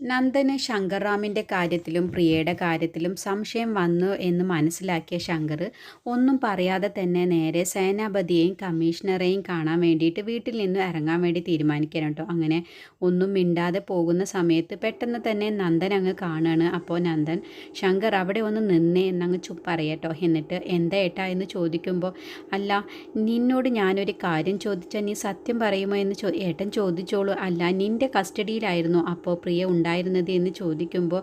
നന്ദന് ശങ്കർറാമിന്റെ കാര്യത്തിലും പ്രിയയുടെ കാര്യത്തിലും സംശയം വന്നു എന്ന് മനസ്സിലാക്കിയ ശങ്കർ ഒന്നും പറയാതെ തന്നെ നേരെ സേനാപതിയെയും കമ്മീഷണറെയും കാണാൻ വേണ്ടിയിട്ട് വീട്ടിൽ നിന്ന് ഇറങ്ങാൻ വേണ്ടി തീരുമാനിക്കണം കേട്ടോ അങ്ങനെ ഒന്നും മിണ്ടാതെ പോകുന്ന സമയത്ത് പെട്ടെന്ന് തന്നെ നന്ദൻ അങ്ങ് കാണുകയാണ് അപ്പോൾ നന്ദൻ ശങ്കർ അവിടെ ഒന്ന് നിന്നേ എന്നങ്ങ് ചു പറയട്ടോ എന്നിട്ട് എന്താ ഏട്ടാ? എന്ന് ചോദിക്കുമ്പോൾ അല്ല നിന്നോട് ഞാനൊരു കാര്യം ചോദിച്ചാൽ നീ സത്യം പറയുമോ? എന്ന് ചോ ഏട്ടൻ ചോദിച്ചോളൂ. അല്ല നിന്റെ കസ്റ്റഡിയിലായിരുന്നു. അപ്പോൾ പ്രിയ ഉണ്ടായിരുന്നത് എന്ന് ചോദിക്കുമ്പോൾ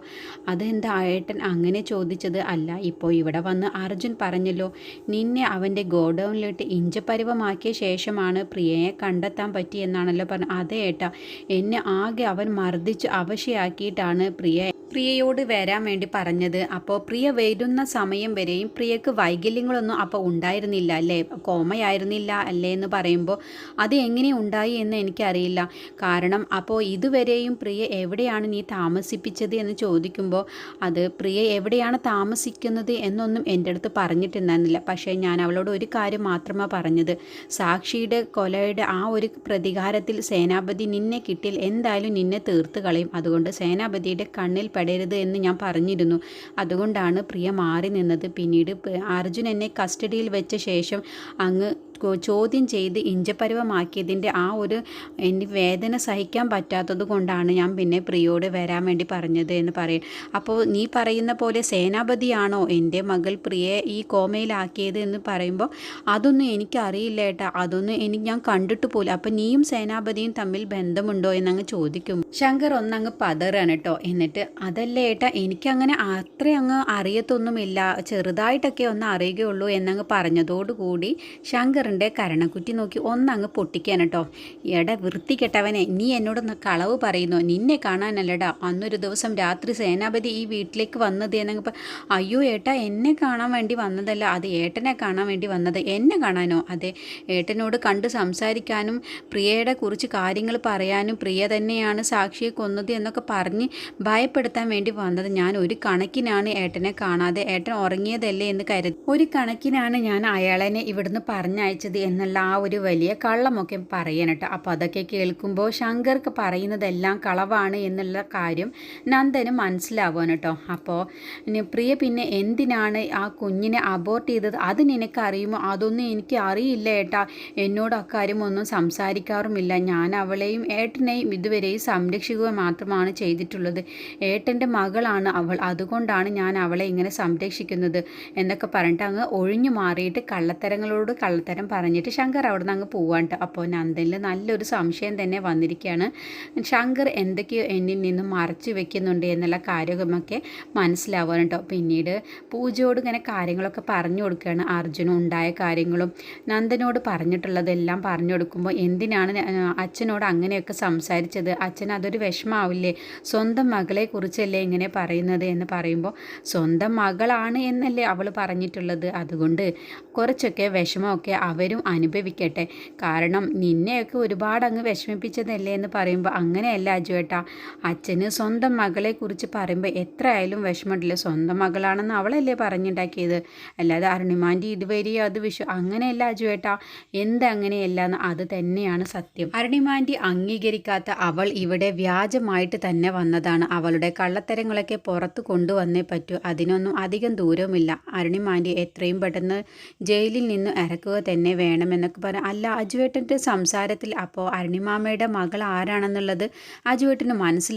അതെന്താ ഏട്ടൻ അങ്ങനെ ചോദിച്ചത്? അല്ല ഇപ്പോൾ ഇവിടെ വന്ന് അർജുൻ പറഞ്ഞല്ലോ നിന്നെ അവന്റെ ഗോഡൗണിലിട്ട് ഇഞ്ചപ്പരുവമാക്കിയ ശേഷമാണ് പ്രിയയെ കണ്ടെത്താൻ പറ്റിയെന്നാണല്ലോ പറഞ്ഞത്. അതെ ഏട്ടാ എന്നെ ആകെ അവൻ മർദ്ദിച്ച് അവശയാക്കിയിട്ടാണ് പ്രിയ പ്രിയയോട് വരാൻ വേണ്ടി പറഞ്ഞത്. അപ്പോൾ പ്രിയ വരുന്ന സമയം വരെയും പ്രിയക്ക് വൈകല്യങ്ങളൊന്നും അപ്പോൾ ഉണ്ടായിരുന്നില്ല അല്ലേ? കോമയായിരുന്നില്ല അല്ലേ എന്ന് പറയുമ്പോൾ അത് എങ്ങനെ ഉണ്ടായി എന്ന് എനിക്കറിയില്ല. കാരണം അപ്പോൾ ഇതുവരെയും പ്രിയ എവിടെയാണ് നീ താമസിപ്പിച്ചത് എന്ന് ചോദിക്കുമ്പോൾ അത് പ്രിയ എവിടെയാണ് താമസിക്കുന്നത്? എന്നൊന്നും എന്റെ അടുത്ത് പറഞ്ഞിട്ടുണ്ടായിരുന്നില്ല. പക്ഷേ ഞാൻ അവളോട് ഒരു കാര്യം മാത്രമാണ് പറഞ്ഞത്. സാക്ഷിയുടെ കൊലയുടെ ആ ഒരു പ്രതികാരത്തിൽ സേനാപതി നിന്നെ കിട്ടിയാൽ എന്തായാലും നിന്നെ തീർത്ത് കളയും. അതുകൊണ്ട് സേനാപതിയുടെ കണ്ണിൽ പെടരുത് എന്ന് ഞാൻ പറഞ്ഞിരുന്നു. അതുകൊണ്ടാണ് പ്രിയ മാറി നിന്നത്. പിന്നീട് അർജുൻ എന്നെ കസ്റ്റഡിയിൽ വെച്ച ശേഷം അങ്ങ് ചോദ്യം ചെയ്ത് ഇഞ്ചപ്പരുവമാക്കിയതിന്റെ ആ ഒരു എന്റെ വേദന സഹിക്കാൻ പറ്റാത്തത് കൊണ്ടാണ് ഞാൻ പിന്നെ പ്രിയോട് വരാൻ വേണ്ടി പറഞ്ഞത് എന്ന് പറയും. അപ്പോൾ നീ പറയുന്ന പോലെ സേനാപതിയാണോ എന്റെ മകൾ പ്രിയെ ഈ കോമയിലാക്കിയത് എന്ന് പറയുമ്പോൾ അതൊന്നും എനിക്കറിയില്ല ഏട്ടാ. അതൊന്നും എനിക്ക് ഞാൻ കണ്ടിട്ട് പോലും അപ്പം നീയും സേനാപതിയും തമ്മിൽ ബന്ധമുണ്ടോ എന്നങ്ങ് ചോദിക്കും. ശങ്കർ ഒന്നങ്ങ് പതറാണ് കേട്ടോ. എന്നിട്ട് അതല്ലേ ഏട്ടാ എനിക്കങ്ങനെ അത്ര അങ്ങ് അറിയത്തൊന്നുമില്ല. ചെറുതായിട്ടൊക്കെ ഒന്ന് അറിയുകയുള്ളൂ എന്നങ്ങ് പറഞ്ഞതോടുകൂടി ശങ്കറിന്റെ കരണക്കുറ്റി നോക്കി ഒന്നങ്ങ് പൊട്ടിക്കാൻ കേട്ടോ. എടാ വൃത്തികെട്ടവനെ നീ എന്നോടൊന്ന് കളവ് പറയുന്നു? നിന്നെ കാണാനല്ലടാ അന്നൊരു ദിവസം രാത്രി സേനാപതി ഈ വീട്ടിലേക്ക് വന്നത് എന്നപ്പോൾ അയ്യോ ഏട്ടാ എന്നെ കാണാൻ വേണ്ടി വന്നതല്ല അത് ഏട്ടനെ കാണാൻ വേണ്ടി വന്നത്. എന്നെ കാണാനോ? അതെ ഏട്ടനോട് കണ്ട് സംസാരിക്കാനും പ്രിയയുടെ കുറിച്ച് കാര്യങ്ങൾ പറയാനും പ്രിയ തന്നെയാണ് സാക്ഷിയെ കൊന്നത് എന്നൊക്കെ പറഞ്ഞ് ഭയപ്പെടുത്താൻ വേണ്ടി വന്നത്. ഞാൻ ഒരു കണക്കിനാണ് ഏട്ടനെ കാണാതെ ഏട്ടൻ ഉറങ്ങിയതല്ലേ എന്ന് കരുതി. ഒരു കണക്കിനാണ് ഞാൻ അയാളെ ഇവിടുന്ന് പറഞ്ഞയച്ചത് എന്നുള്ള ആ ഒരു വലിയ കള്ളമൊക്കെ പറയാനട്ടോ അപ്പോൾ അതൊക്കെ കേൾക്കുമ്പോൾ ശങ്കർക്ക് പറയുന്നതെല്ലാം കളവാണ് എന്നുള്ള കാര്യം നന്ദന് മനസ്സിലാവാണ് കേട്ടോ. അപ്പോൾ പ്രിയ പിന്നെ എന്തിനാണ് ആ കുഞ്ഞിനെ അബോർട്ട് ചെയ്തത്? അത് നിനക്ക് അറിയുമോ അതൊന്നും എനിക്ക് അറിയില്ല ഏട്ടാ. എന്നോട് അക്കാര്യം ഒന്നും സംസാരിക്കാറുമില്ല. ഞാൻ അവളെയും ഏട്ടനെയും ഇതുവരെയും സംരക്ഷിക്കുക മാത്രമാണ് ചെയ്തിട്ടുള്ളത്. ഏട്ടന്റെ മകളാണ് അവൾ. അതുകൊണ്ടാണ് ഞാൻ അവളെ ഇങ്ങനെ സംരക്ഷിക്കുന്നത് എന്നൊക്കെ പറഞ്ഞിട്ട് അങ്ങ് ഒഴിഞ്ഞു മാറിയിട്ട് കള്ളത്തരങ്ങളോട് കള്ളത്തരം പറഞ്ഞിട്ട് ശങ്കർ അവിടെ നിന്ന് അങ്ങ് പോവാണ്ട് അപ്പോൾ നന്ദനിൽ നല്ലൊരു സംശയം തന്നെ വന്നിരിക്കുകയാണ്. ശങ്കർ എന്തൊക്കെയോ എന്നിൽ നിന്നും മറച്ചു വെക്കുന്നുണ്ട് എന്നുള്ള കാര്യമൊക്കെ മനസ്സിലാവാൻ കേട്ടോ. പിന്നീട് പൂജയോട് ഇങ്ങനെ കാര്യങ്ങളൊക്കെ പറഞ്ഞു കൊടുക്കുകയാണ്. അർജുനും ഉണ്ടായ കാര്യങ്ങളും നന്ദനോട് പറഞ്ഞിട്ടുള്ളതെല്ലാം പറഞ്ഞു കൊടുക്കുമ്പോൾ എന്തിനാണ് അച്ഛനോട് അങ്ങനെയൊക്കെ സംസാരിച്ചത്? അച്ഛൻ അതൊരു വിഷമാവില്ലേ? സ്വന്തം മകളെ കുറിച്ചല്ലേ ഇങ്ങനെ പറയുന്നത് എന്ന് പറയുമ്പോൾ സ്വന്തം മകളാണ് എന്നല്ലേ അവൾ പറഞ്ഞിട്ടുള്ളത്. അതുകൊണ്ട് കുറച്ചൊക്കെ വിഷമമൊക്കെ അവരും അനുഭവിക്കട്ടെ. കാരണം നിന്നെയൊക്കെ ഒരുപാട് അങ്ങ് വിഷമിപ്പിച്ചതല്ലേ എന്ന് പറയുമ്പോൾ അങ്ങനെയല്ല അജുവേട്ടാ. അച്ഛന് സ്വന്തം മകളെ കുറിച്ച് പറയുമ്പോൾ എത്ര ആയാലും വിഷമമുണ്ടല്ലോ. സ്വന്തം മകളാണെന്ന് അവളല്ലേ പറഞ്ഞുണ്ടാക്കിയത്. അല്ലാതെ അരുണിമാന്റെ ഇതുവരി അത് വിഷു അങ്ങനെയല്ല അജുവേട്ടാ എന്തങ്ങനെയല്ല എന്ന് അത് തന്നെയാണ് സത്യം. അരുണിമാന്റെ അംഗീകരിക്കാത്ത അവൾ ഇവിടെ വ്യാജമായിട്ട് തന്നെ വന്നതാണ്. അവളുടെ കള്ളത്തരങ്ങളൊക്കെ പുറത്ത് കൊണ്ടുവന്നേ പറ്റൂ. അതിനൊന്നും അധികം ദൂരവുമില്ല. അരുണിമാന്റെ എത്രയും പെട്ടെന്ന് ജയിലിൽ നിന്ന് ഇറക്കുക തന്നെ വേണമെന്നൊക്കെ പറഞ്ഞു അല്ല അജുവേട്ടന്റെ സംസാരത്തിൽ അപ്പോൾ അരുണിമാമയുടെ മകൾ ആരാണെന്നുള്ളത് അജുവേട്ടന്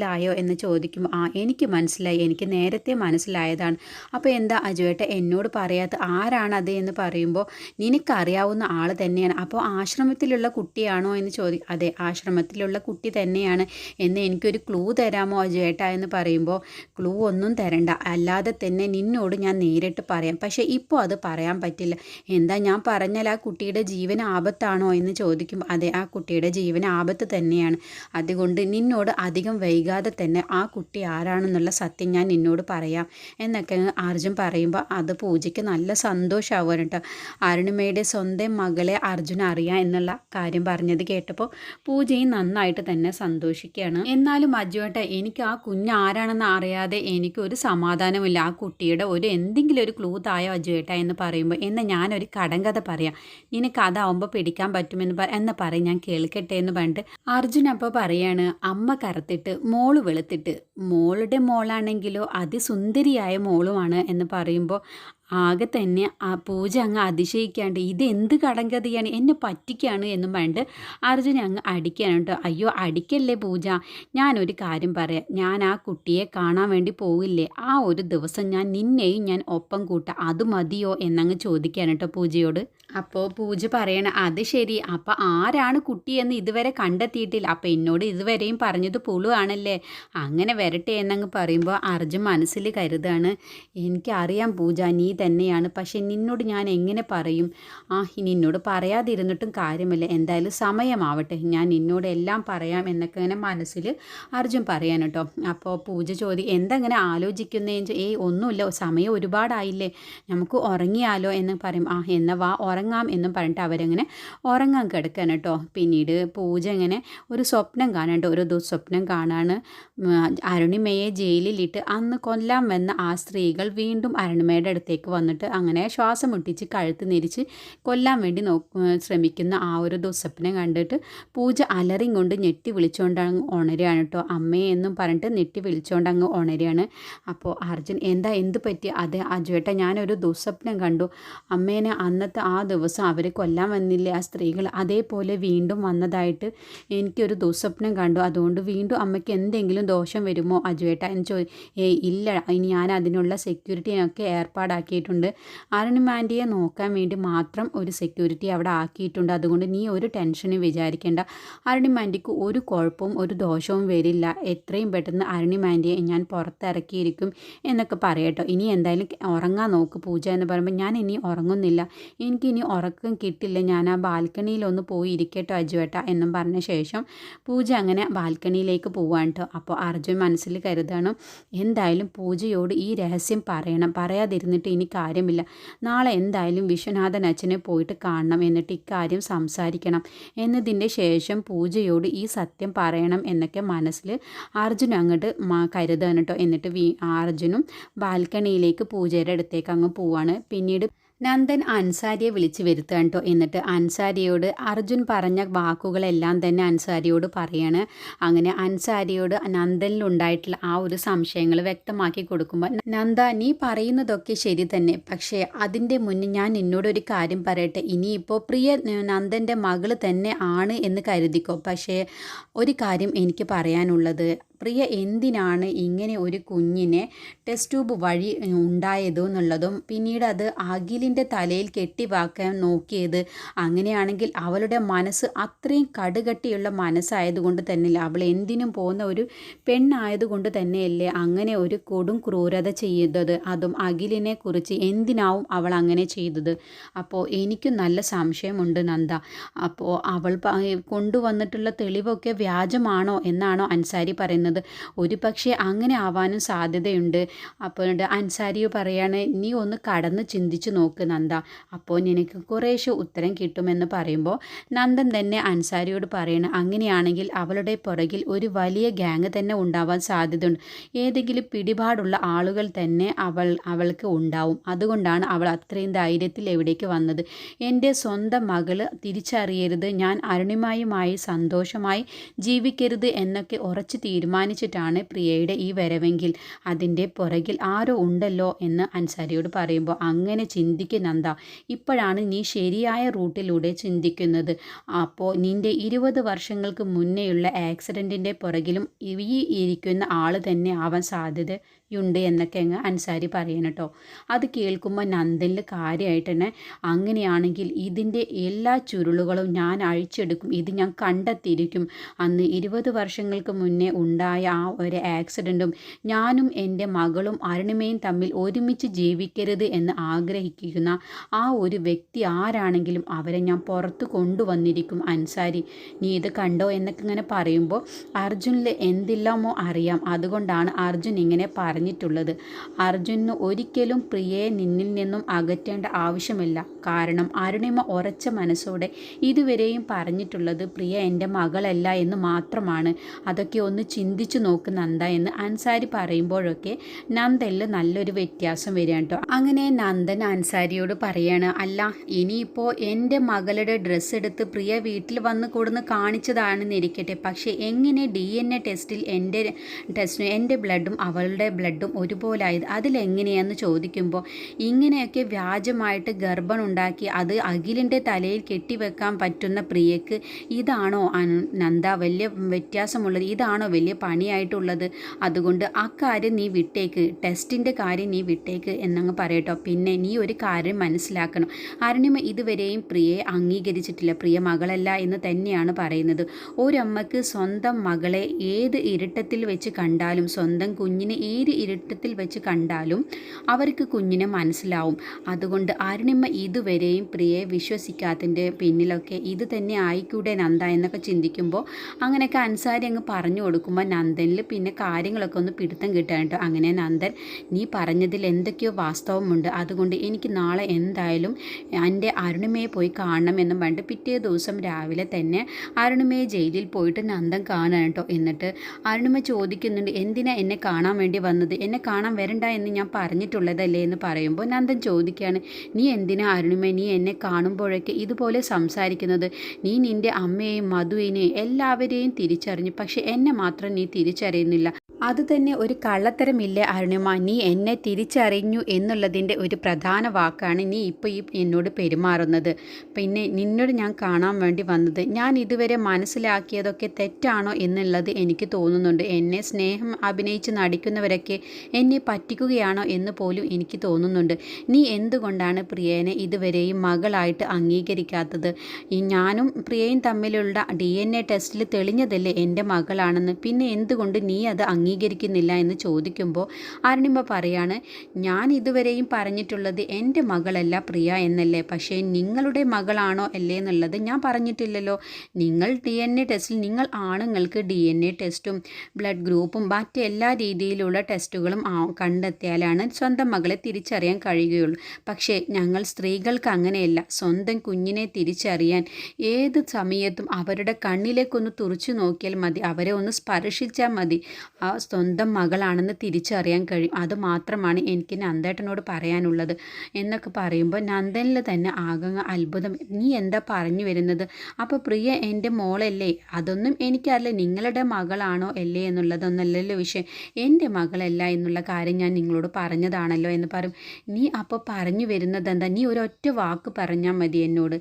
മനസ്സിലായോ എന്ന് ചോദിക്കുമ്പോൾ ആ എനിക്ക് മനസ്സിലായി. എനിക്ക് നേരത്തെ മനസ്സിലായതാണ്. അപ്പോൾ എന്താ അജുവേട്ട എന്നോട് പറയാത്ത ആരാണ് അത്? എന്ന് പറയുമ്പോൾ നിനക്കറിയാവുന്ന ആൾ തന്നെയാണ്. അപ്പോൾ ആശ്രമത്തിലുള്ള കുട്ടിയാണോ? എന്ന് ചോദി അതെ ആശ്രമത്തിലുള്ള കുട്ടി തന്നെയാണ്. എന്ന് എനിക്കൊരു ക്ലൂ തരാമോ അജുവേട്ട? എന്ന് പറയുമ്പോൾ ക്ലൂ ഒന്നും തരണ്ട. അല്ലാതെ തന്നെ നിന്നോട് ഞാൻ നേരിട്ട് പറയാം. പക്ഷേ ഇപ്പോൾ അത് പറയാൻ പറ്റില്ല. എന്താ ഞാൻ പറഞ്ഞാൽ ആ കുട്ടിയുടെ ജീവൻ ആപത്താണോ? എന്ന് ചോദിക്കും അതെ ആ കുട്ടിയുടെ ജീവൻ ആപത്ത് തന്നെയാണ്. അതുകൊണ്ട് നിന്നോട് അധികം വൈകാതെ തന്നെ ആ കുട്ടി ആരാണെന്നുള്ള സത്യം ഞാൻ നിന്നോട് പറയാം. എന്നൊക്കെ അർജുൻ പറയുമ്പോൾ അത് പൂജയ്ക്ക് നല്ല സന്തോഷമാവുകയാണ് കേട്ടോ. അരുണിമയുടെ സ്വന്തം മകളെ അർജുൻ അറിയാം എന്നുള്ള കാര്യം പറഞ്ഞത് കേട്ടപ്പോൾ പൂജയും നന്നായിട്ട് തന്നെ സന്തോഷിക്കുകയാണ്. എന്നാലും അജുവേട്ട എനിക്ക് ആ കുഞ്ഞ് ആരാണെന്ന് അറിയാതെ എനിക്കൊരു സമാധാനമില്ല ആ കുട്ടിയുടെ ഒരു എന്തെങ്കിലും ഒരു ക്ലൂ തായോ അജുവേട്ട എന്ന് പറയുമ്പോൾ എന്നാൽ ഞാനൊരു കടങ്കഥ പറയാം. നിനക്ക് അതാവുമ്പോൾ പിടിക്കാൻ പറ്റുമെന്ന് പറ എന്ന് പറയും. ഞാൻ കേൾക്കട്ടെ എന്ന് പറഞ്ഞിട്ട് അർജുൻ അപ്പോൾ പറയാണ് അമ്മ കറുത്തിട്ട് മോൾ വെളുത്തിട്ട്. മോളുടെ മോളാണെങ്കിലോ അതിസുന്ദരിയായ മോളുമാണ് എന്ന് പറയുമ്പോൾ ആകെ തന്നെ ആ പൂജ അങ്ങ് അതിശയിക്കാണ്ട് ഇത് എന്ത് കടങ്കഥയാണ് എന്നെ പറ്റിക്കാണ് എന്നും പറഞ്ഞിട്ട് അർജുനെ അങ്ങ് അടിക്കാനുണ്ട് അയ്യോ അടിക്കല്ലേ പൂജ? ഞാനൊരു കാര്യം പറയാം. ഞാൻ ആ കുട്ടിയെ കാണാൻ വേണ്ടി പോകില്ലേ ആ ഒരു ദിവസം ഞാൻ നിന്നെയും ഞാൻ ഒപ്പം കൂട്ടാം. അത് മതിയോ എന്നങ്ങ് ചോദിക്കാനുട്ടോ പൂജയോട്. അപ്പോൾ പൂജ പറയണ അത് ശരി. അപ്പം ആരാണ് കുട്ടിയെന്ന് ഇതുവരെ കണ്ടെത്തിയിട്ടില്ല. അപ്പം എന്നോട് ഇതുവരെയും പറഞ്ഞത് പുളുവാണല്ലേ? അങ്ങനെ വരട്ടെ എന്നങ്ങ് പറയുമ്പോൾ അർജുൻ മനസ്സിൽ കരുതാണ് എനിക്കറിയാം പൂജ നീ തന്നെയാണ്. പക്ഷേ നിന്നോട് ഞാൻ എങ്ങനെ പറയും? ആ നിന്നോട് പറയാതിരുന്നിട്ടും കാര്യമില്ല. എന്തായാലും സമയമാവട്ടെ. ഞാൻ നിന്നോട് എല്ലാം പറയാം എന്നൊക്കെ ഇങ്ങനെ മനസ്സിൽ അർജുൻ പറയാൻ കേട്ടോ. അപ്പോൾ പൂജ ചോദി എന്തെങ്ങനെ ആലോചിക്കുന്നതെന്ന് ഏയ് ഒന്നുമില്ല. സമയം ഒരുപാടായില്ലേ. നമുക്ക് ഉറങ്ങിയാലോ? എന്ന് പറയും. ആ എന്ന വാ ഉറങ്ങാം എന്നും പറഞ്ഞിട്ട് അവരങ്ങനെ ഉറങ്ങാൻ കിടക്കാൻ കേട്ടോ. പിന്നീട് പൂജ ഇങ്ങനെ ഒരു സ്വപ്നം കാണാണ്ട് ഒരു ദുസ്വപ്നം കാണാണ്. അരുണിമയെ ജയിലിലിട്ട് അന്ന് കൊല്ലാൻ വന്ന ആ സ്ത്രീകൾ വീണ്ടും അരുണിമയുടെ അടുത്തേക്ക് വന്നിട്ട് അങ്ങനെ ശ്വാസം മുട്ടിച്ച് കഴുത്ത് നെരിച്ച് കൊല്ലാൻ വേണ്ടി നോ ശ്രമിക്കുന്ന ആ ഒരു ദുസ്വപ്നം കണ്ടിട്ട് പൂജ അലറിയും കൊണ്ട് ഞെട്ടി വിളിച്ചുകൊണ്ട് അങ്ങ് ഉണരുകയാണ് കേട്ടോ. അമ്മയെ എന്നും പറഞ്ഞിട്ട് ഞെട്ടി വിളിച്ചുകൊണ്ട് അങ്ങ് ഉണരുകയാണ്. അപ്പോൾ അർജുൻ എന്താ എന്ത് പറ്റി? അതെ അജുവേട്ട ഞാനൊരു ദുസ്വപ്നം കണ്ടു. അമ്മേനെ അന്നത്തെ ആ ദിവസം അവർ കൊല്ലാൻ വന്നില്ലേ? ആ സ്ത്രീകൾ അതേപോലെ വീണ്ടും വന്നതായിട്ട് എനിക്കൊരു ദുസ്വപ്നം കണ്ടു. അതുകൊണ്ട് വീണ്ടും അമ്മയ്ക്ക് എന്തെങ്കിലും ദോഷം വരുമോ അജുവേട്ട? എന്ന് ചോ ഏയ് ഇല്ല. ഇനി ഞാൻ അതിനുള്ള സെക്യൂരിറ്റിയൊക്കെ ഏർപ്പാടാക്കിയിട്ടുണ്ട് ആന്റിയെ നോക്കാൻ വേണ്ടി മാത്രം ഒരു സെക്യൂരിറ്റി അവിടെ ആക്കിയിട്ടുണ്ട്. അതുകൊണ്ട് നീ ഒരു ടെൻഷനും വിചാരിക്കേണ്ട. അരുണിമാന്റിക്ക് ഒരു കുഴപ്പവും ഒരു ദോഷവും വരില്ല. എത്രയും പെട്ടെന്ന് അരുണിമാന്റിയെ ഞാൻ പുറത്തിറക്കിയിരിക്കും എന്നൊക്കെ പറയട്ടോ. ഇനി എന്തായാലും ഉറങ്ങാൻ നോക്ക് പൂജ എന്ന് പറയുമ്പോൾ ഞാൻ ഇനി ഉറങ്ങുന്നില്ല. എനിക്ക് ഇനി ഉറക്കം കിട്ടില്ല. ഞാൻ ആ ബാൽക്കണിയിലൊന്ന് പോയി ഇരിക്കട്ടോ അജുവേട്ട എന്നും പറഞ്ഞ ശേഷം പൂജ അങ്ങനെ ബാൽക്കണിയിലേക്ക് പോവാൻ കേട്ടോ അപ്പോൾ അർജുൻ മനസ്സിൽ കരുതണം. എന്തായാലും പൂജയോട് ഈ രഹസ്യം പറയണം. പറയാതിരുന്നിട്ട് ഇനി കാര്യമില്ല. നാളെ എന്തായാലും വിശ്വനാഥൻ അച്ഛനെ പോയിട്ട് കാണണം എന്നിട്ട് ഇക്കാര്യം സംസാരിക്കണം. എന്നതിന്റെ ശേഷം പൂജയോട് ഈ സത്യം പറയണം എന്നൊക്കെ മനസ്സിൽ അർജുൻ അങ്ങോട്ട് കരുതാണ് കേട്ടോ. എന്നിട്ട് വി അർജുനും ബാൽക്കണിയിലേക്ക് പൂജയുടെ അടുത്തേക്ക് അങ്ങ് പോവാണ്. പിന്നീട് നന്ദൻ അൻസാരിയെ വിളിച്ചു വരുത്തുക കേട്ടോ. എന്നിട്ട് അൻസാരിയോട് അർജുൻ പറഞ്ഞ വാക്കുകളെല്ലാം തന്നെ അൻസാരിയോട് പറയാണ്. അങ്ങനെ അൻസാരിയോട് നന്ദനിലുണ്ടായിട്ടുള്ള ആ ഒരു സംശയങ്ങൾ വ്യക്തമാക്കി കൊടുക്കുമ്പോൾ നന്ദ നീ പറയുന്നതൊക്കെ ശരി തന്നെ. പക്ഷേ അതിന്റെ മുന്നേ ഞാൻ നിന്നോടൊരു കാര്യം പറയട്ടെ. ഇനിയിപ്പോൾ പ്രിയ നന്ദന്റെ മകൾ തന്നെ ആണ് എന്ന് കരുതിക്കോ. പക്ഷേ ഒരു കാര്യം എനിക്ക് പറയാനുള്ളത്. പ്രിയ എന്തിനാണ് ഇങ്ങനെ ഒരു കുഞ്ഞിനെ ടെസ്റ്റ് ട്യൂബ് വഴി ഉണ്ടായത് എന്നുള്ളതും പിന്നീട് അത് അഖിലിന്റെ തലയിൽ കെട്ടിവാക്കാൻ നോക്കിയത് അങ്ങനെയാണെങ്കിൽ അവളുടെ മനസ്സ് അത്രയും കടുകട്ടിയുള്ള മനസ്സായതുകൊണ്ട് തന്നെ അവൾ എന്തിനും പോകുന്ന ഒരു പെണ്ണായതുകൊണ്ട് തന്നെയല്ലേ അങ്ങനെ ഒരു കൊടും ക്രൂരത ചെയ്തത്? അതും അഖിലിനെ കുറിച്ച് എന്തിനാവും അവൾ അങ്ങനെ ചെയ്തത്? അപ്പോൾ എനിക്ക് നല്ല സംശയമുണ്ട് നന്ദ. അപ്പോൾ അവൾ കൊണ്ടുവന്നിട്ടുള്ള തെളിവൊക്കെ വ്യാജമാണോ എന്നാണോ അൻസാരി പറയുന്നത്. പറയുന്നത്. ഒരു പക്ഷേ അങ്ങനെ ആവാനും സാധ്യതയുണ്ട്. അപ്പോൾ അൻസാരിയോ പറയാണ് നീ ഒന്ന് കടന്ന് ചിന്തിച്ച് നോക്ക് നന്ദ. അപ്പോൾ നിനക്ക് കുറേശ്ശെ ഉത്തരം കിട്ടുമെന്ന് പറയുമ്പോൾ നന്ദൻ തന്നെ അൻസാരിയോട് പറയണം അങ്ങനെയാണെങ്കിൽ അവളുടെ പുറകിൽ ഒരു വലിയ ഗ്യാങ് തന്നെ ഉണ്ടാവാൻ സാധ്യതയുണ്ട്. ഏതെങ്കിലും പിടിപാടുള്ള ആളുകൾ തന്നെ അവൾ അവൾക്ക് ഉണ്ടാവും. അതുകൊണ്ടാണ് അവൾ അത്രയും ധൈര്യത്തിൽ എവിടേക്ക് വന്നത്. എന്റെ സ്വന്തം മകൾ തിരിച്ചറിയരുത്. ഞാൻ അരുണിമയുമായി സന്തോഷമായി ജീവിക്കരുത് എന്നൊക്കെ ഉറച്ചു തീരുമാനം തീരുമാനിച്ചിട്ടാണ് പ്രിയയുടെ ഈ വരവെങ്കിൽ അതിന്റെ പുറകിൽ ആരോ ഉണ്ടല്ലോ എന്ന് അൻസാരിയോട് പറയുമ്പോൾ അങ്ങനെ ചിന്തിക്കുന്നന്ത ഇപ്പോഴാണ് നീ ശരിയായ റൂട്ടിലൂടെ ചിന്തിക്കുന്നത്. അപ്പോൾ നിന്റെ ഇരുപത് വർഷങ്ങൾക്ക് മുന്നേയുള്ള ആക്സിഡന്റിന്റെ പുറകിലും ഈ ഇരിക്കുന്ന ആൾ തന്നെ ആവാൻ സാധ്യത ഉണ്ട് എന്നൊക്കെ അങ്ങ് അൻസാരി പറയണം കേട്ടോ അത് കേൾക്കുമ്പോൾ നന്ദനിൽ കാര്യമായിട്ട് തന്നെ അങ്ങനെയാണെങ്കിൽ ഇതിന്റെ എല്ലാ ചുരുളുകളും ഞാൻ അഴിച്ചെടുക്കും. ഇത് ഞാൻ കണ്ടെത്തിയിരിക്കും. അന്ന് ഇരുപത് വർഷങ്ങൾക്ക് മുന്നേ ഉണ്ടായ ആ ഒരു ആക്സിഡന്റും ഞാനും എന്റെ മകളും അരുണിമയും തമ്മിൽ ഒരുമിച്ച് ജീവിക്കരുത് എന്ന് ആഗ്രഹിക്കുന്ന ആ ഒരു വ്യക്തി ആരാണെങ്കിലും അവരെ ഞാൻ പുറത്ത് കൊണ്ടുവന്നിരിക്കും അൻസാരി. നീ ഇത് കണ്ടോ എന്നൊക്കെ ഇങ്ങനെ പറയുമ്പോൾ അർജുനിൽ എന്തില്ലാമോ അറിയാം. അതുകൊണ്ടാണ് അർജുൻ ഇങ്ങനെ പറയുന്നത് പറഞ്ഞിട്ടുള്ളത്. അർജുനു ഒരിക്കലും പ്രിയയെ നിന്നിൽ നിന്നും അകറ്റേണ്ട ആവശ്യമില്ല. കാരണം അരുണിമ ഉറച്ച മനസ്സോടെ ഇതുവരെയും പറഞ്ഞിട്ടുള്ളത് പ്രിയ എന്റെ മകളല്ല എന്ന് മാത്രമാണ്. അതൊക്കെ ഒന്ന് ചിന്തിച്ചു നോക്ക് നന്ദ എന്ന് അൻസാരി പറയുമ്പോഴൊക്കെ നന്ദനിൽ നല്ലൊരു വ്യത്യാസം വരികയാണ് കേട്ടോ. അങ്ങനെ നന്ദൻ അൻസാരിയോട് പറയാണ് അല്ല ഇനിയിപ്പോൾ എന്റെ മകളുടെ ഡ്രസ്സ് എടുത്ത് പ്രിയ വീട്ടിൽ വന്ന് കൊടുന്ന് കാണിച്ചതാണെന്നിരിക്കട്ടെ പക്ഷേ എങ്ങനെ ഡി എൻ എ ടെസ്റ്റിൽ എന്റെ ടെസ്റ്റിന് എന്റെ ബ്ലഡും അവളുടെ ബ്ലഡും ഒരുപോലായത് അതിലെങ്ങനെയാന്ന് ചോദിക്കുമ്പോൾ ഇങ്ങനെയൊക്കെ വ്യാജമായിട്ട് ഗർഭം ഉണ്ടാക്കി അത് അഖിലിന്റെ തലയിൽ കെട്ടിവെക്കാൻ പറ്റുന്ന പ്രിയക്ക് ഇതാണോ നന്ദ വലിയ വ്യത്യാസമുള്ളത് ഇതാണോ വലിയ പണിയായിട്ടുള്ളത്? അതുകൊണ്ട് അക്കാര്യം നീ വിട്ടേക്ക് ടെസ്റ്റിന്റെ കാര്യം നീ വിട്ടേക്ക് എന്നങ്ങ് പറയട്ടോ. പിന്നെ നീ ഒരു കാര്യം മനസ്സിലാക്കണം. അരുണിമ ഇതുവരെയും പ്രിയയെ അംഗീകരിച്ചിട്ടില്ല. പ്രിയ മകളല്ല എന്ന് തന്നെയാണ് പറയുന്നത്. ഒരമ്മക്ക് സ്വന്തം മകളെ ഏത് ഇരുട്ടത്തിൽ വെച്ച് കണ്ടാലും സ്വന്തം കുഞ്ഞിനെ ഏത് ഇരുട്ടത്തിൽ വെച്ച് കണ്ടാലും അവർക്ക് കുഞ്ഞിനെ മനസ്സിലാവും. അതുകൊണ്ട് അരുണിമ ഇതുവരെയും പ്രിയയെ വിശ്വസിക്കാത്തതിന്റെ പിന്നിലൊക്കെ ഇത് തന്നെ ആയിക്കൂടെ നന്ദ എന്നൊക്കെ ചിന്തിക്കുമ്പോൾ അങ്ങനെയൊക്കെ അൻസാരി അങ്ങ് പറഞ്ഞു കൊടുക്കുമ്പോൾ നന്ദനിൽ പിന്നെ കാര്യങ്ങളൊക്കെ ഒന്ന് പിടുത്തം കിട്ടാൻ കേട്ടോ അങ്ങനെ നന്ദൻ നീ പറഞ്ഞതിൽ എന്തൊക്കെയോ വാസ്തവമുണ്ട്. അതുകൊണ്ട് എനിക്ക് നാളെ എന്തായാലും എന്റെ അരുണിമയെ പോയി കാണണം എന്നും പറഞ്ഞിട്ട് പിറ്റേ ദിവസം രാവിലെ തന്നെ അരുണിമയെ ജയിലിൽ പോയിട്ട് നന്ദൻ കാണാൻ കേട്ടോ എന്നിട്ട് അരുണിമ ചോദിക്കുന്നുണ്ട് എന്തിനാ എന്നെ കാണാൻ വേണ്ടി വന്നത്? എന്നെ കാണാൻ വരണ്ട എന്ന് ഞാൻ പറഞ്ഞിട്ടുള്ളതല്ലേ എന്ന് പറയുമ്പോൾ നന്ദൻ ചോദിക്കുകയാണ് നീ എന്തിനാ അരുണിമ? നീ എന്നെ കാണുമ്പോഴൊക്കെ ഇതുപോലെ സംസാരിക്കുന്നത്? നീ നിന്റെ അമ്മയെയും മധുവിനെയും എല്ലാവരെയും തിരിച്ചറിഞ്ഞു. പക്ഷെ എന്നെ മാത്രം നീ തിരിച്ചറിയുന്നില്ല. അത് തന്നെ ഒരു കള്ളത്തരമില്ലേ അരുണിമ? നീ എന്നെ തിരിച്ചറിഞ്ഞു എന്നുള്ളതിന്റെ ഒരു പ്രധാന വാക്കാണ് നീ ഇപ്പോൾ ഈ എന്നോട് പെരുമാറുന്നത്. പിന്നെ നിന്നോട് ഞാൻ കാണാൻ വേണ്ടി വന്നത്? ഞാൻ ഇതുവരെ മനസ്സിലാക്കിയതൊക്കെ തെറ്റാണോ എന്നുള്ളത് എനിക്ക് തോന്നുന്നുണ്ട്. എന്നെ സ്നേഹം അഭിനയിച്ച് നടിക്കുന്നവരൊക്കെ എന്നെ പറ്റിക്കുകയാണോ എന്ന് പോലും എനിക്ക് തോന്നുന്നുണ്ട്. നീ എന്തുകൊണ്ടാണ് പ്രിയനെ ഇതുവരെയും മകളായിട്ട് അംഗീകരിക്കാത്തത്? ഞാനും പ്രിയയും തമ്മിലുള്ള ഡി എൻ എ ടെസ്റ്റിൽ തെളിഞ്ഞതല്ലേ എന്റെ മകളാണെന്ന്? പിന്നെ എന്തുകൊണ്ട് നീ അത് അംഗീകരിക്കുന്നില്ല എന്ന് ചോദിക്കുമ്പോൾ അരുണിമ പറയാണ് ഞാൻ ഇതുവരെയും പറഞ്ഞിട്ടുള്ളത് എന്റെ മകളല്ല പ്രിയ എന്നല്ലേ. പക്ഷേ നിങ്ങളുടെ മകളാണോ അല്ലേ എന്നുള്ളത് ഞാൻ പറഞ്ഞിട്ടില്ലല്ലോ. നിങ്ങൾ ഡി എൻ എ ടെസ്റ്റിൽ നിങ്ങൾ ആണുങ്ങൾക്ക് ഡി എൻ എ ടെസ്റ്റും ബ്ലഡ് ഗ്രൂപ്പും മറ്റെല്ലാ രീതിയിലുള്ള രീതിയിലുള്ള ടെസ്റ്റുകളും കണ്ടെത്തിയാലാണ് സ്വന്തം മകളെ തിരിച്ചറിയാൻ കഴിയുകയുള്ളൂ. പക്ഷേ ഞങ്ങൾ സ്ത്രീകൾക്ക് അങ്ങനെയല്ല. സ്വന്തം കുഞ്ഞിനെ തിരിച്ചറിയാൻ ഏത് സമയത്തും അവരുടെ കണ്ണിലേക്കൊന്ന് തുറച്ചു നോക്കിയാൽ മതി. അവരെ ഒന്ന് സ്പർശിച്ചാൽ മതി. ആ സ്വന്തം മകളാണെന്ന് തിരിച്ചറിയാൻ കഴിയും. അത് മാത്രമാണ് എനിക്ക് നന്ദേട്ടനോട് പറയാനുള്ളത് എന്നൊക്കെ പറയുമ്പോൾ നന്ദനിൽ തന്നെ ആകങ്ങ അത്ഭുതം. നീ എന്താ പറഞ്ഞു വരുന്നത്? അപ്പോൾ പ്രിയ എന്റെ മോളല്ലേ? അതൊന്നും എനിക്കറിയില്ല. നിങ്ങളുടെ മകളാണോ അല്ലേ? എന്നുള്ളതൊന്നല്ലല്ലോ വിഷയം. എന്റെ മകളല്ല എന്നുള്ള കാര്യം ഞാൻ നിങ്ങളോട് പറഞ്ഞതാണല്ലോ എന്ന് പറയും. നീ അപ്പോൾ പറഞ്ഞു വരുന്നത് എന്താ? നീ ഒരൊറ്റ വാക്ക് പറഞ്ഞാൽ മതി എന്നോട്.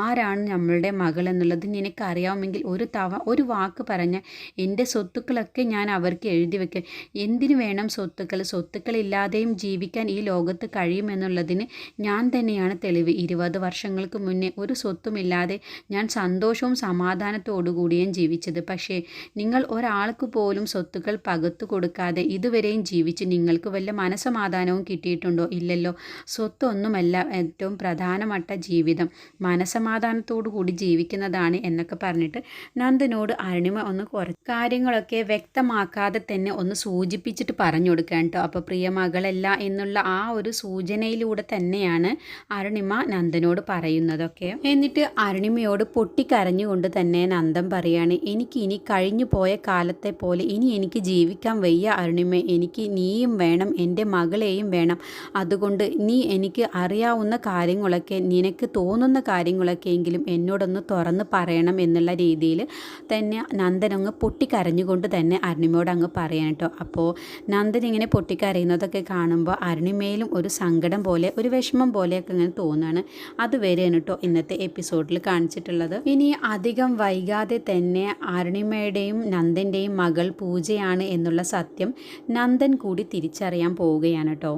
ആരാണ് നമ്മളുടെ മകൾ എന്നുള്ളത് നിനക്കറിയാമെങ്കിൽ ഒരു തവ ഒരു വാക്ക് പറഞ്ഞാൽ എന്റെ സ്വത്തുക്കളൊക്കെ ഞാൻ അവർക്ക് എഴുതി വെക്കാം. എന്തിനു വേണം സ്വത്തുക്കൾ? സ്വത്തുക്കളില്ലാതെയും ജീവിക്കാൻ ഈ ലോകത്ത് കഴിയുമെന്നുള്ളതിന് ഞാൻ തന്നെയാണ് തെളിവ്. ഇരുപത് വർഷങ്ങൾക്ക് മുന്നേ ഒരു സ്വത്തുമില്ലാതെ ഞാൻ സന്തോഷവും സമാധാനത്തോടുകൂടിയും ജീവിച്ചത്. പക്ഷേ നിങ്ങൾ ഒരാൾക്ക് പോലും സ്വത്തുക്കൾ പകത്തു കൊടുക്കാതെ ഇതുവരെയും ജീവിച്ച് നിങ്ങൾക്ക് വല്ല മനസമാധാനവും കിട്ടിയിട്ടുണ്ടോ? ഇല്ലല്ലോ. സ്വത്തൊന്നുമല്ല ഏറ്റവും പ്രധാനപ്പെട്ട ജീവിതം. മനസമാധാനത്തോടു കൂടി ജീവിക്കുന്നതാണ് എന്നൊക്കെ പറഞ്ഞിട്ട് നന്ദനോട് അരുണിമ ഒന്ന് കുറച്ച് കാര്യങ്ങളൊക്കെ വ്യക്തമാക്കാതെ തന്നെ ഒന്ന് സൂചിപ്പിച്ചിട്ട് പറഞ്ഞു കൊടുക്കാൻ കേട്ടോ. അപ്പോൾ പ്രിയ മകളല്ല എന്നുള്ള ആ ഒരു സൂചനയിലൂടെ തന്നെയാണ് അരുണിമ നന്ദനോട് പറയുന്നതൊക്കെ എന്നിട്ട് അരുണിമയോട് പൊട്ടിക്കരഞ്ഞുകൊണ്ട് തന്നെ നന്ദൻ പറയാണ് എനിക്ക് ഇനി കഴിഞ്ഞു പോയ കാലത്തെ പോലെ ഇനി എനിക്ക് ജീവിക്കാൻ വയ്യ അരുണിമ. എനിക്ക് നീയും വേണം എന്റെ മകളെയും വേണം. അതുകൊണ്ട് നീ എനിക്ക് അറിയാവുന്ന കാര്യങ്ങളൊക്കെ നിനക്ക് തോന്നുന്ന കാര്യങ്ങളൊക്കെ എങ്കിലും എന്നോടൊന്ന് തുറന്ന് പറയണം എന്നുള്ള രീതിയിൽ തന്നെ നന്ദനങ്ങ് പൊട്ടിക്കരഞ്ഞുകൊണ്ട് തന്നെ അരുണിമയോട് അങ്ങ് പറയാൻ കേട്ടോ. അപ്പോൾ നന്ദൻ ഇങ്ങനെ പൊട്ടിക്കരയുന്നതൊക്കെ കാണുമ്പോൾ അരുണിമയിലും ഒരു സങ്കടം പോലെ ഒരു വിഷമം പോലെയൊക്കെ ഇങ്ങനെ തോന്നുകയാണ്. അതുവരെയാണ് കേട്ടോ ഇന്നത്തെ എപ്പിസോഡിൽ കാണിച്ചിട്ടുള്ളത്. ഇനി അധികം വൈകാതെ തന്നെ അരുണിമയുടെയും നന്ദന്റെയും മകൾ പൂജയാണ് എന്നുള്ള സത്യം നന്ദൻ കൂടി തിരിച്ചറിയാൻ പോവുകയാണ് കേട്ടോ